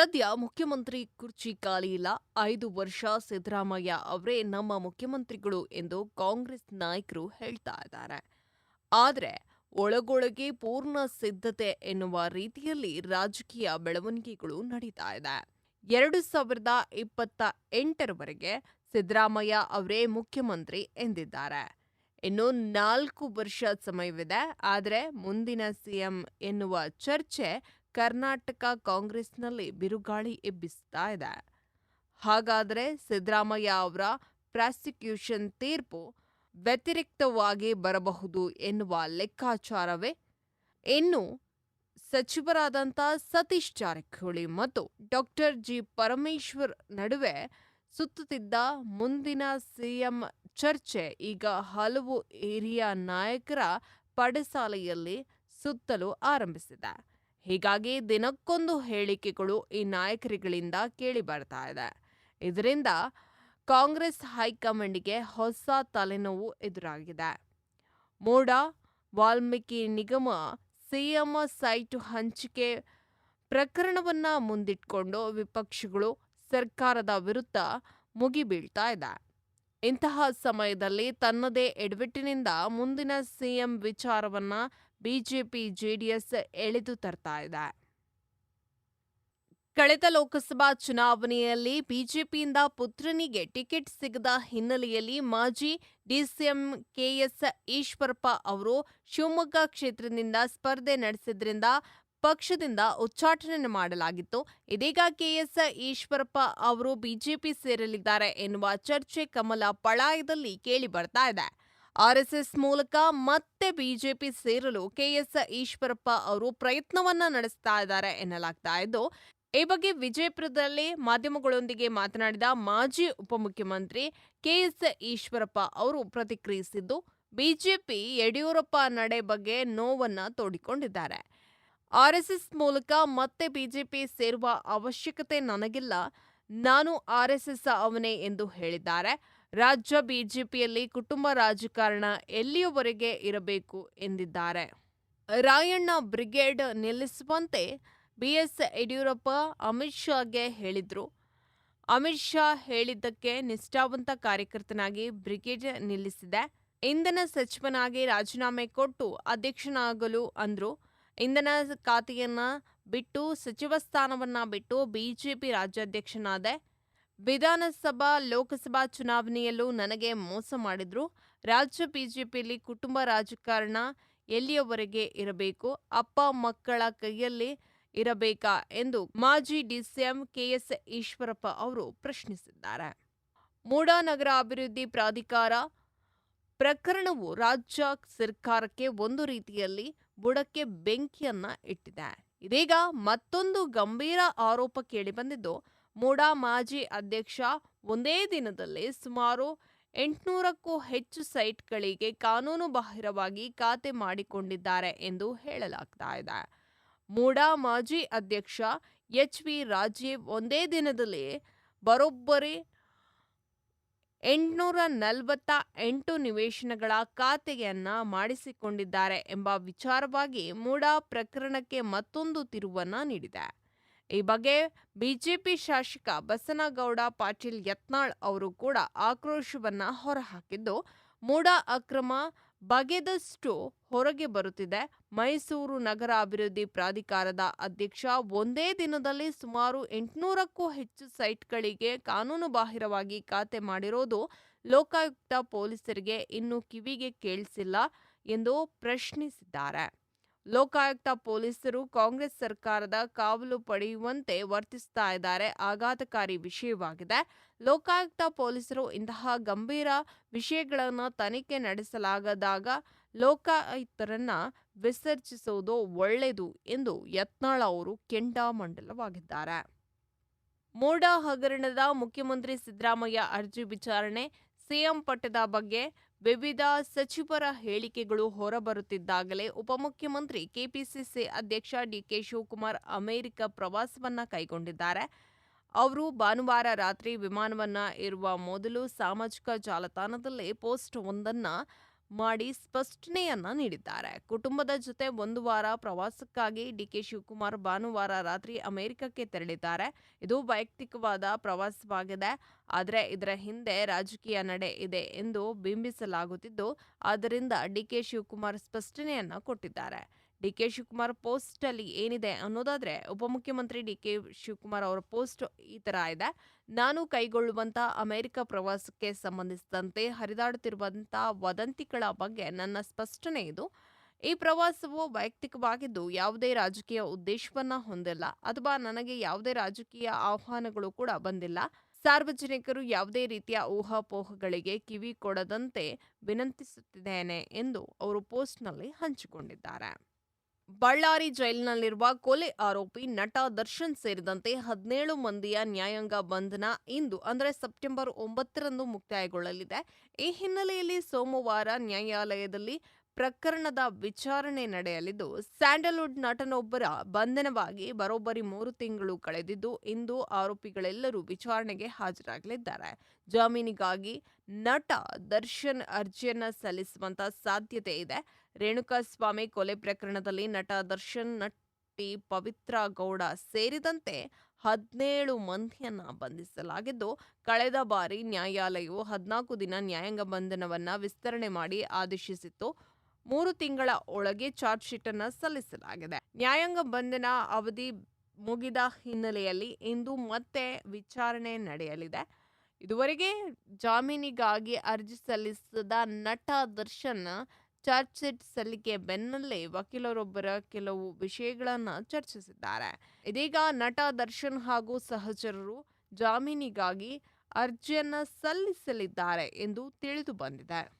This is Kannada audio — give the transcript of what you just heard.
ಸದ್ಯ ಮುಖ್ಯಮಂತ್ರಿ ಕುರ್ಚಿ ಖಾಲಿ ಇಲ್ಲ. ಐದು ವರ್ಷ ಸಿದ್ದರಾಮಯ್ಯ ಅವರೇ ನಮ್ಮ ಮುಖ್ಯಮಂತ್ರಿಗಳು ಎಂದು ಕಾಂಗ್ರೆಸ್ ನಾಯಕರು ಹೇಳ್ತಾ ಇದ್ದಾರೆ. ಆದರೆ ಒಳಗೊಳಗೆ ಪೂರ್ಣ ಸಿದ್ಧತೆ ಎನ್ನುವ ರೀತಿಯಲ್ಲಿ ರಾಜಕೀಯ ಬೆಳವಣಿಗೆಗಳು ನಡೀತಾ ಇದೆ. ಎರಡು ಸಾವಿರದ ಇಪ್ಪತ್ತ ಎಂಟರವರೆಗೆ ಸಿದ್ದರಾಮಯ್ಯ ಅವರೇ ಮುಖ್ಯಮಂತ್ರಿ ಎಂದಿದ್ದಾರೆ. ಇನ್ನು ನಾಲ್ಕು ವರ್ಷ ಸಮಯವಿದೆ. ಆದರೆ ಮುಂದಿನ ಸಿಎಂ ಎನ್ನುವ ಚರ್ಚೆ ಕರ್ನಾಟಕ ಕಾಂಗ್ರೆಸ್ನಲ್ಲಿ ಬಿರುಗಾಳಿ ಎಬ್ಬಿಸ್ತಾ ಇದೆ. ಹಾಗಾದರೆ ಸಿದ್ದರಾಮಯ್ಯ ಅವರ ಪ್ರಾಸಿಕ್ಯೂಷನ್ ತೀರ್ಪು ವ್ಯತಿರಿಕ್ತವಾಗಿ ಬರಬಹುದು ಎನ್ನುವ ಲೆಕ್ಕಾಚಾರವೇ? ಇನ್ನು ಸಚಿವರಾದಂಥ ಸತೀಶ್ ಜಾರಕಿಹೊಳಿ ಮತ್ತು ಡಾಕ್ಟರ್ ಜಿ ಪರಮೇಶ್ವರ್ ನಡುವೆ ಸುತ್ತುತ್ತಿದ್ದ ಮುಂದಿನ ಸಿಎಂ ಚರ್ಚೆ ಈಗ ಹಲವು ಹಿರಿಯ ನಾಯಕರ ಪಡಸಾಲೆಯಲ್ಲಿ ಸುತ್ತಲು ಆರಂಭಿಸಿದೆ. ಹೀಗಾಗಿ ದಿನಕ್ಕೊಂದು ಹೇಳಿಕೆಗಳು ಈ ನಾಯಕರುಗಳಿಂದ ಕೇಳಿ ಬರ್ತಾ ಇದೆ. ಇದರಿಂದ ಕಾಂಗ್ರೆಸ್ ಹೈಕಮಾಂಡ್ಗೆ ಹೊಸ ತಲೆನೋವು ಎದುರಾಗಿದೆ. ಮೋಡ ವಾಲ್ಮೀಕಿ ನಿಗಮ ಸಿಎಂ ಸೈಟು ಹಂಚಿಕೆ ಪ್ರಕರಣವನ್ನ ಮುಂದಿಟ್ಕೊಂಡು ವಿಪಕ್ಷಗಳು ಸರ್ಕಾರದ ವಿರುದ್ಧ ಮುಗಿಬೀಳ್ತಾ ಇದೆ. ಇಂತಹ ಸಮಯದಲ್ಲಿ ತನ್ನದೇ ಎಡವಿಟ್ಟಿನಿಂದ ಮುಂದಿನ ಸಿಎಂ ವಿಚಾರವನ್ನ ಬಿಜೆಪಿ ಜೆಡಿಎಸ್ ಎಳೆದು ತರ್ತಾ ಇದೆ. ಕಳೆದ ಲೋಕಸಭಾ ಚುನಾವಣೆಯಲ್ಲಿ ಬಿಜೆಪಿಯಿಂದ ಪುತ್ರನಿಗೆ ಟಿಕೆಟ್ ಸಿಗದ ಹಿನ್ನೆಲೆಯಲ್ಲಿ ಮಾಜಿ ಡಿಸಿಎಂ ಕೆಎಸ್ ಈಶ್ವರಪ್ಪ ಅವರು ಶಿವಮೊಗ್ಗ ಕ್ಷೇತ್ರದಿಂದ ಸ್ಪರ್ಧೆ ನಡೆಸಿದ್ರಿಂದ ಪಕ್ಷದಿಂದ ಉಚ್ಚಾಟನೆ ಮಾಡಲಾಗಿತ್ತು. ಇದೀಗ ಕೆಎಸ್ ಈಶ್ವರಪ್ಪ ಅವರು ಬಿಜೆಪಿ ಸೇರಲಿದ್ದಾರೆ ಎನ್ನುವ ಚರ್ಚೆ ಕಮಲ ಪಳಾಯದಲ್ಲಿ ಕೇಳಿ ಬರ್ತಾ ಇದೆ. ಆರ್ಎಸ್ಎಸ್ ಮೂಲಕ ಮತ್ತೆ ಬಿಜೆಪಿ ಸೇರಲು ಕೆಎಸ್ ಈಶ್ವರಪ್ಪ ಅವರು ಪ್ರಯತ್ನವನ್ನ ನಡೆಸ್ತಾ ಇದ್ದಾರೆ ಎನ್ನಲಾಗ್ತಾ ಇದ್ದು, ಈ ಬಗ್ಗೆ ವಿಜಯಪುರದಲ್ಲಿ ಮಾಧ್ಯಮಗಳೊಂದಿಗೆ ಮಾತನಾಡಿದ ಮಾಜಿ ಉಪಮುಖ್ಯಮಂತ್ರಿ ಕೆಎಸ್ ಈಶ್ವರಪ್ಪ ಅವರು ಪ್ರತಿಕ್ರಿಯಿಸಿದ್ದು, ಬಿಜೆಪಿ ಯಡಿಯೂರಪ್ಪ ನಡೆ ಬಗ್ಗೆ ನೋವನ್ನ ತೋಡಿಕೊಂಡಿದ್ದಾರೆ. ಆರ್ಎಸ್ಎಸ್ ಮೂಲಕ ಮತ್ತೆ ಬಿಜೆಪಿ ಸೇರುವ ಅವಶ್ಯಕತೆ ನನಗಿಲ್ಲ, ನಾನು ಆರ್ಎಸ್ಎಸ್ ಅವನೇ ಎಂದು ಹೇಳಿದ್ದಾರೆ. ರಾಜ್ಯ ಬಿಜೆಪಿಯಲ್ಲಿ ಕುಟುಂಬ ರಾಜಕಾರಣ ಎಲ್ಲಿಯವರೆಗೆ ಇರಬೇಕು ಎಂದಿದ್ದಾರೆ. ರಾಯಣ್ಣ ಬ್ರಿಗೇಡ್ ನಿಲ್ಲಿಸುವಂತೆ ಬಿಎಸ್ ಯಡಿಯೂರಪ್ಪ ಅಮಿತ್ ಶಾಗೆ ಹೇಳಿದ್ರು. ಅಮಿತ್ ಶಾ ಹೇಳಿದ್ದಕ್ಕೆ ನಿಷ್ಠಾವಂತ ಕಾರ್ಯಕರ್ತನಾಗಿ ಬ್ರಿಗೇಡ್ ನಿಲ್ಲಿಸಿದೆ. ಇಂಧನ ಸಚಿವನಾಗಿ ರಾಜೀನಾಮೆ ಕೊಟ್ಟು ಅಧ್ಯಕ್ಷನಾಗಲು ಅಂದ್ರು. ಇಂಧನ ಖಾತೆಯನ್ನು ಬಿಟ್ಟು ಸಚಿವ ಸ್ಥಾನವನ್ನ ಬಿಟ್ಟು ಬಿಜೆಪಿ ರಾಜ್ಯಾಧ್ಯಕ್ಷನಾದೆ. ವಿಧಾನಸಭಾ, ಲೋಕಸಭಾ ಚುನಾವಣೆಯಲ್ಲೂ ನನಗೆ ಮೋಸ ಮಾಡಿದ್ರು. ರಾಜ್ಯ ಬಿಜೆಪಿಯಲ್ಲಿ ಕುಟುಂಬ ರಾಜಕಾರಣ ಎಲ್ಲಿಯವರೆಗೆ ಇರಬೇಕು? ಅಪ್ಪ, ಮಕ್ಕಳ ಕೈಯಲ್ಲಿ ಇರಬೇಕಾ? ಎಂದು ಮಾಜಿ ಡಿಸಿಎಂ ಕೆಎಸ್ ಈಶ್ವರಪ್ಪ ಅವರು ಪ್ರಶ್ನಿಸಿದ್ದಾರೆ. ಮೂಡಾನಗರ ಅಭಿವೃದ್ಧಿ ಪ್ರಾಧಿಕಾರ ಪ್ರಕರಣವು ರಾಜ್ಯ ಸರ್ಕಾರಕ್ಕೆ ಒಂದು ರೀತಿಯಲ್ಲಿ ಬುಡಕ್ಕೆ ಬೆಂಕಿಯನ್ನ ಇಟ್ಟಿದೆ. ಇದೀಗ ಮತ್ತೊಂದು ಗಂಭೀರ ಆರೋಪ ಕೇಳಿಬಂದಿದ್ದು ಮೂಡಾ ಮಾಜಿ ಅಧ್ಯಕ್ಷ ಒಂದೇ ದಿನದಲ್ಲಿ ಸುಮಾರು ಎಂಟುನೂರಕ್ಕೂ ಹೆಚ್ಚು ಸೈಟ್ಗಳಿಗೆ ಕಾನೂನು ಬಾಹಿರವಾಗಿ ಖಾತೆ ಮಾಡಿಕೊಂಡಿದ್ದಾರೆ ಎಂದು ಹೇಳಲಾಗ್ತಾ ಇದೆ. ಮೂಡಾ ಮಾಜಿ ಅಧ್ಯಕ್ಷ ಎಚ್ ವಿ ರಾಜೀವ್ ಒಂದೇ ದಿನದಲ್ಲಿ ಬರೋಬ್ಬರಿ ಎಂಟುನೂರ ನಲವತ್ತ ಎಂಟು ನಿವೇಶನಗಳ ಖಾತೆಯನ್ನು ಮಾಡಿಸಿಕೊಂಡಿದ್ದಾರೆ ಎಂಬ ವಿಚಾರವಾಗಿ ಮೂಡಾ ಪ್ರಕರಣಕ್ಕೆ ಮತ್ತೊಂದು ತಿರುವನ್ನು ನೀಡಿದೆ. ಈ ಬಗ್ಗೆ ಬಿಜೆಪಿ ಶಾಸಕ ಬಸನಗೌಡ ಪಾಟೀಲ್ ಯತ್ನಾಳ್ ಅವರು ಕೂಡ ಆಕ್ರೋಶವನ್ನ ಹೊರಹಾಕಿದ್ದು, ಮೂಡ ಅಕ್ರಮ ಬಗೆದಷ್ಟು ಹೊರಗೆ ಬರುತ್ತಿದೆ. ಮೈಸೂರು ನಗರ ಅಭಿವೃದ್ಧಿ ಪ್ರಾಧಿಕಾರದ ಅಧ್ಯಕ್ಷ, ಒಂದೇ ದಿನದಲ್ಲಿ ಸುಮಾರು ಎಂಟುನೂರಕ್ಕೂ ಹೆಚ್ಚು ಸೈಟ್ಗಳಿಗೆ ಕಾನೂನು ಬಾಹಿರವಾಗಿ ಖಾತೆ ಮಾಡಿರೋದು ಲೋಕಾಯುಕ್ತ ಪೊಲೀಸರಿಗೆ ಇನ್ನೂ ಕಿವಿಗೆ ಕೇಳಿಸಿಲ್ಲ ಎಂದು ಪ್ರಶ್ನಿಸಿದ್ದಾರೆ. ಲೋಕಾಯುಕ್ತ ಪೊಲೀಸರು ಕಾಂಗ್ರೆಸ್ ಸರ್ಕಾರದ ಕಾವಲು ಪಡೆಯುವಂತೆ ವರ್ತಿಸ್ತಾ ಇದ್ದಾರೆ. ಆಘಾತಕಾರಿ ವಿಷಯವಾಗಿದೆ. ಲೋಕಾಯುಕ್ತ ಪೊಲೀಸರು ಇಂತಹ ಗಂಭೀರ ವಿಷಯಗಳನ್ನು ತನಿಖೆ ನಡೆಸಲಾಗದಾಗ ಲೋಕಾಯುಕ್ತರನ್ನ ವಿಸರ್ಜಿಸುವುದು ಒಳ್ಳೆಯದು ಎಂದು ಯತ್ನಾಳ್ ಅವರು ಕೆಂಡಾಮಂಡಲವಾಗಿದ್ದಾರೆ. ಮೋಡಾ ಹಗರಣದ ಮುಖ್ಯಮಂತ್ರಿ ಸಿದ್ದರಾಮಯ್ಯ ಅರ್ಜಿ ವಿಚಾರಣೆ, ಸಿಎಂ ಪಟ್ಟದ ಬಗ್ಗೆ ವಿವಿಧ ಸಚಿವರ ಹೇಳಿಕೆಗಳು ಹೊರಬರುತ್ತಿದ್ದಾಗಲೇ ಉಪಮುಖ್ಯಮಂತ್ರಿ ಕೆಪಿಸಿಸಿ ಅಧ್ಯಕ್ಷ ಡಿಕೆ ಶಿವಕುಮಾರ್ ಅಮೆರಿಕ ಪ್ರವಾಸವನ್ನ ಕೈಗೊಂಡಿದ್ದಾರೆ. ಅವರು ಭಾನುವಾರ ರಾತ್ರಿ ವಿಮಾನವನ್ನ ಇರುವ ಮೊದಲು ಸಾಮಾಜಿಕ ಜಾಲತಾಣದಲ್ಲಿ ಪೋಸ್ಟ್ ಒಂದನ್ನ ಮಾಡಿ ಸ್ಪಷ್ಟನೆಯನ್ನ ನೀಡಿದ್ದಾರೆ. ಕುಟುಂಬದ ಜೊತೆ ಒಂದು ವಾರ ಪ್ರವಾಸಕ್ಕಾಗಿ ಡಿಕೆ ಶಿವಕುಮಾರ್ ಭಾನುವಾರ ರಾತ್ರಿ ಅಮೆರಿಕಕ್ಕೆ ತೆರಳಿದ್ದಾರೆ. ಇದು ವೈಯಕ್ತಿಕವಾದ ಪ್ರವಾಸವಾಗಿದೆ. ಆದರೆ ಇದರ ಹಿಂದೆ ರಾಜಕೀಯ ನಡೆ ಇದೆ ಎಂದು ಬಿಂಬಿಸಲಾಗುತ್ತಿದ್ದು, ಆದ್ದರಿಂದ ಡಿಕೆ ಶಿವಕುಮಾರ್ ಸ್ಪಷ್ಟನೆಯನ್ನ ಕೊಟ್ಟಿದ್ದಾರೆ. ಡಿಕೆ ಶಿವಕುಮಾರ್ ಪೋಸ್ಟ್ ಅಲ್ಲಿ ಏನಿದೆ ಅನ್ನೋದಾದ್ರೆ ಉಪಮುಖ್ಯಮಂತ್ರಿ ಡಿ ಕೆ ಶಿವಕುಮಾರ್ ಅವರ ಪೋಸ್ಟ್ ಈ ತರ ಇದೆ. ನಾನು ಕೈಗೊಳ್ಳುವಂತ ಅಮೆರಿಕ ಪ್ರವಾಸಕ್ಕೆ ಸಂಬಂಧಿಸಿದಂತೆ ಹರಿದಾಡುತ್ತಿರುವಂಥ ವದಂತಿಗಳ ಬಗ್ಗೆ ನನ್ನ ಸ್ಪಷ್ಟನೆ ಇದು. ಈ ಪ್ರವಾಸವು ವೈಯಕ್ತಿಕವಾಗಿದ್ದು ಯಾವುದೇ ರಾಜಕೀಯ ಉದ್ದೇಶವನ್ನ ಹೊಂದಿಲ್ಲ. ಅಥವಾ ನನಗೆ ಯಾವುದೇ ರಾಜಕೀಯ ಆಹ್ವಾನಗಳು ಕೂಡ ಬಂದಿಲ್ಲ. ಸಾರ್ವಜನಿಕರು ಯಾವುದೇ ರೀತಿಯ ಊಹಾಪೋಹಗಳಿಗೆ ಕಿವಿ ಕೊಡದಂತೆ ವಿನಂತಿಸುತ್ತಿದ್ದೇನೆ ಎಂದು ಅವರು ಪೋಸ್ಟ್ನಲ್ಲಿ ಹಂಚಿಕೊಂಡಿದ್ದಾರೆ. ಬಳ್ಳಾರಿ ಜೈಲಿನಲ್ಲಿರುವ ಕೊಲೆ ಆರೋಪಿ ನಟ ದರ್ಶನ್ ಸೇರಿದಂತೆ ಹದಿನೇಳು ಮಂದಿಯ ನ್ಯಾಯಾಂಗ ಬಂಧನ ಇಂದು, ಅಂದರೆ ಸೆಪ್ಟೆಂಬರ್ ಒಂಬತ್ತರಂದು ಮುಕ್ತಾಯಗೊಳ್ಳಲಿದೆ. ಈ ಹಿನ್ನೆಲೆಯಲ್ಲಿ ಸೋಮವಾರ ನ್ಯಾಯಾಲಯದಲ್ಲಿ ಪ್ರಕರಣದ ವಿಚಾರಣೆ ನಡೆಯಲಿದ್ದು, ಸ್ಯಾಂಡಲ್ವುಡ್ ನಟನೊಬ್ಬರ ಬಂಧನವಾಗಿ ಬರೋಬ್ಬರಿ ಮೂರು ತಿಂಗಳು ಕಳೆದಿದ್ದು, ಇಂದು ಆರೋಪಿಗಳೆಲ್ಲರೂ ವಿಚಾರಣೆಗೆ ಹಾಜರಾಗಲಿದ್ದಾರೆ. ಜಾಮೀನಿಗಾಗಿ ನಟ ದರ್ಶನ್ ಅರ್ಜಿಯನ್ನ ಸಲ್ಲಿಸುವಂತ ಸಾಧ್ಯತೆ ಇದೆ. ರೇಣುಕಾಸ್ವಾಮಿ ಕೊಲೆ ಪ್ರಕರಣದಲ್ಲಿ ನಟ ದರ್ಶನ್, ನಟಿ ಪವಿತ್ರ ಗೌಡ ಸೇರಿದಂತೆ ಹದಿನೇಳು ಮಂದಿಯನ್ನ ಬಂಧಿಸಲಾಗಿದ್ದು, ಕಳೆದ ಬಾರಿ ನ್ಯಾಯಾಲಯವು ಹದಿನಾಲ್ಕು ದಿನ ನ್ಯಾಯಾಂಗ ಬಂಧನವನ್ನ ವಿಸ್ತರಣೆ ಮಾಡಿ ಆದೇಶಿಸಿತ್ತು. ಮೂರು ತಿಂಗಳ ಒಳಗೆ ಚಾರ್ಜ್ ಶೀಟ್ ಅನ್ನು ಸಲ್ಲಿಸಲಾಗಿದೆ. ನ್ಯಾಯಾಂಗ ಬಂಧನ ಅವಧಿ ಮುಗಿದ ಹಿನ್ನೆಲೆಯಲ್ಲಿ ಇಂದು ಮತ್ತೆ ವಿಚಾರಣೆ ನಡೆಯಲಿದೆ. ಇದುವರೆಗೆ ಜಾಮೀನಿಗಾಗಿ ಅರ್ಜಿ ಸಲ್ಲಿಸಿದ ನಟ ದರ್ಶನ್ ಚಾರ್ಜ್ ಶೀಟ್ ಸಲ್ಲಿಕೆ ಬೆನ್ನಲ್ಲೇ ವಕೀಲರೊಬ್ಬರ ಕೆಲವು ವಿಷಯಗಳನ್ನು ಚರ್ಚಿಸಿದ್ದಾರೆ. ಇದೀಗ ನಟ ದರ್ಶನ್ ಹಾಗೂ ಸಹಚರರು ಜಾಮೀನಿಗಾಗಿ ಅರ್ಜಿಯನ್ನ ಸಲ್ಲಿಸಲಿದ್ದಾರೆ ಎಂದು ತಿಳಿದು ಬಂದಿದೆ.